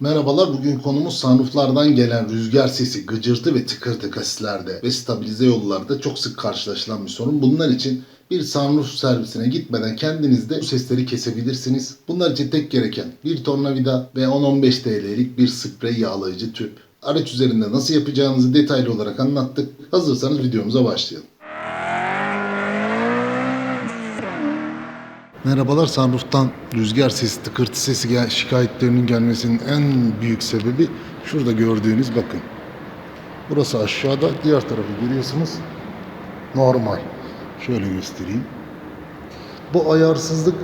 Merhabalar, bugün konumuz sunrooflardan gelen rüzgar sesi, gıcırtı ve tıkırtı kasislerde ve stabilize yollarda çok sık karşılaşılan bir sorun. Bunlar için bir sunroof servisine gitmeden kendiniz de bu sesleri kesebilirsiniz. Bunlar için tek gereken bir tornavida ve 10-15 TL'lik bir sprey yağlayıcı tüp. Araç üzerinde nasıl yapacağınızı detaylı olarak anlattık. Hazırsanız videomuza başlayalım. Merhabalar sunroof'tan rüzgar sesi, tıkırtı sesi şikayetlerinin gelmesinin en büyük sebebi şurada gördüğünüz bakın. Burası aşağıda, diğer tarafı görüyorsunuz. Normal. Şöyle göstereyim. Bu ayarsızlık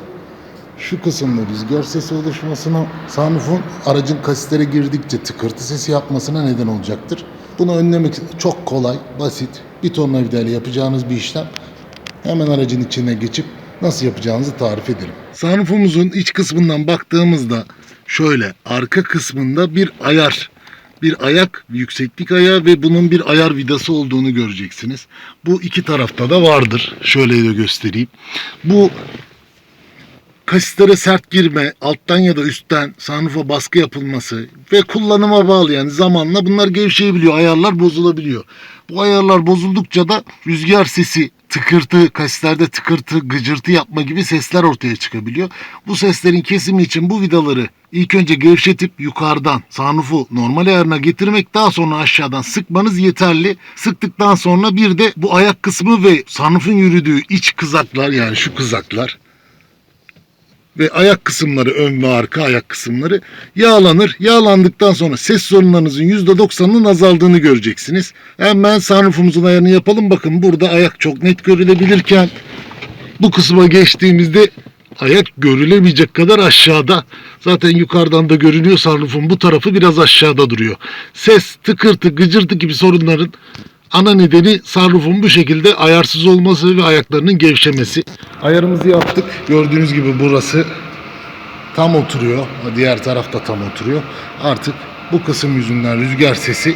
şu kısımda rüzgar sesi oluşmasına, sunroof'un aracın kasislere girdikçe tıkırtı sesi yapmasına neden olacaktır. Bunu önlemek çok kolay, basit. Bir tornavidayla yapacağınız bir işlem. Hemen aracın içine geçip nasıl yapacağınızı tarif edelim. Sunroof'umuzun iç kısmından baktığımızda şöyle arka kısmında bir ayar, bir ayak, yükseklik ayağı ve bunun bir ayar vidası olduğunu göreceksiniz. Bu iki tarafta da vardır. Şöyle de göstereyim. Bu kasislere sert girme, alttan ya da üstten sunroofa baskı yapılması ve kullanıma bağlı yani zamanla bunlar gevşeyebiliyor, ayarlar bozulabiliyor. Bu ayarlar bozuldukça da rüzgar sesi, tıkırtı, kasislerde tıkırtı, gıcırtı yapma gibi sesler ortaya çıkabiliyor. Bu seslerin kesimi için bu vidaları ilk önce gevşetip yukarıdan sunroofu normal ayarına getirmek daha sonra aşağıdan sıkmanız yeterli. Sıktıktan sonra bir de bu ayak kısmı ve sunroofun yürüdüğü iç kızaklar yani şu kızaklar ve ayak kısımları ön ve arka ayak kısımları yağlanır. Yağlandıktan sonra ses sorunlarınızın %90'ının azaldığını göreceksiniz. Hemen sunroofumuzun ayarını yapalım. Bakın burada ayak çok net görülebilirken bu kısma geçtiğimizde ayak görülemeyecek kadar aşağıda. Zaten yukarıdan da görünüyor sunroofun bu tarafı biraz aşağıda duruyor. Ses, tıkırtı, gıcırtı gibi sorunların ana nedeni sunroofun bu şekilde ayarsız olması ve ayaklarının gevşemesi. Ayarımızı yaptık. Gördüğünüz gibi burası tam oturuyor. Diğer taraf da tam oturuyor. Artık bu kısım yüzünden rüzgar sesi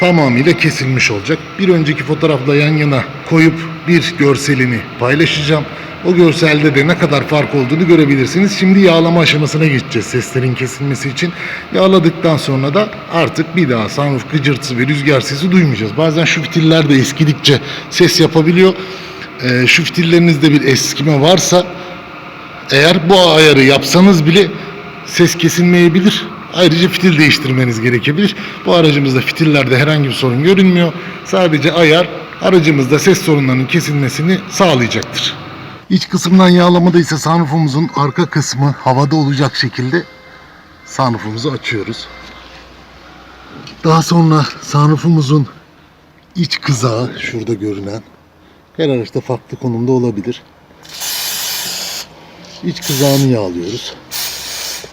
tamamıyla kesilmiş olacak. Bir önceki fotoğrafla yan yana koyup bir görselini paylaşacağım. O görselde de ne kadar fark olduğunu görebilirsiniz. Şimdi yağlama aşamasına geçeceğiz seslerin kesilmesi için. Yağladıktan sonra da artık bir daha sunroof gıcırtısı ve rüzgar sesi duymayacağız. Bazen şu fitiller de eskidikçe ses yapabiliyor. Ee, şu fitillerinizde bir eskime varsa eğer bu ayarı yapsanız bile ses kesilmeyebilir. Ayrıca fitil değiştirmeniz gerekebilir. Bu aracımızda fitillerde herhangi bir sorun görünmüyor. Sadece ayar aracımızda ses sorunlarının kesilmesini sağlayacaktır. İç kısımdan yağlamada ise sunroofumuzun arka kısmı havada olacak şekilde sunroofumuzu açıyoruz. Daha sonra sunroofumuzun iç kızağı şurada görünen her araçta farklı konumda olabilir. İç kızağını yağlıyoruz.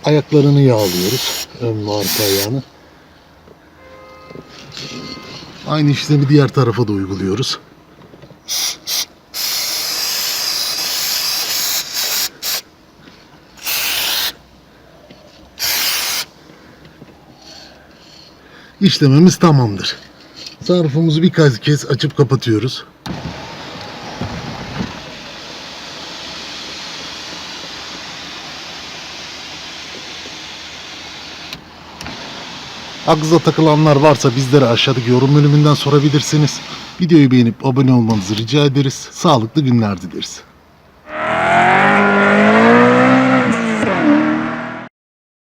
Ayaklarını yağlıyoruz. Ön ve arka ayağını. Aynı işlemi diğer tarafa da uyguluyoruz. İşlememiz tamamdır. Sarfımızı birkaç kez açıp kapatıyoruz. Aklınıza takılanlar varsa bizlere aşağıdaki yorum bölümünden sorabilirsiniz. Videoyu beğenip abone olmanızı rica ederiz. Sağlıklı günler dileriz.